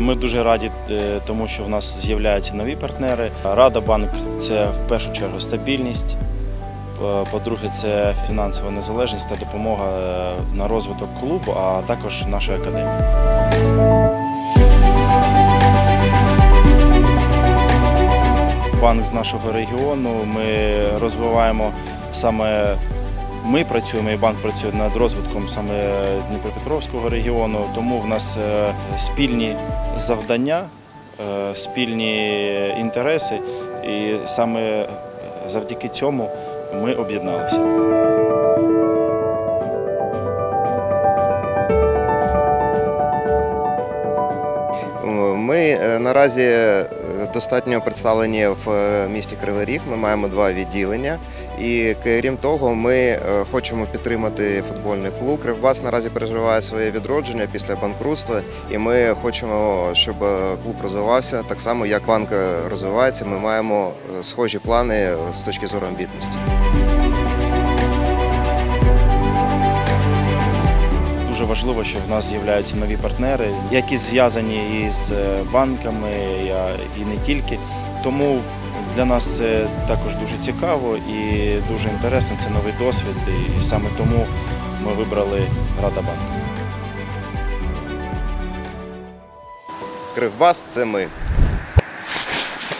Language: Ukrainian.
Ми дуже раді, е, тому що в нас з'являються нові партнери. Рада банк це в першу чергу стабільність. По- По-друге, це фінансова незалежність та допомога е, на розвиток клубу, а також нашої академії. Банк з нашого регіону. Ми розвиваємо саме. Ми працюємо і банк працює над розвитком саме Дніпропетровського регіону, тому в нас е, спільні завдання, е, спільні інтереси, і саме завдяки цьому ми об'єдналися. Ми е, наразі е, достатньо представлені в е, місті Кривий Ріг. Ми маємо два відділення. І крім того, ми е, хочемо підтримати футбольний клуб. Кривбас наразі переживає своє відродження після банкрутства, і ми хочемо, щоб е, клуб розвивався так само, як банк розвивається. Ми маємо схожі плани з точки зору амбітності. Дуже важливо, що в нас з'являються нові партнери, які зв'язані із е, банками і не тільки. Тому для нас це також дуже цікаво і дуже інтересно. Це новий досвід, і саме тому ми вибрали Рада Банк. Кривбас це ми.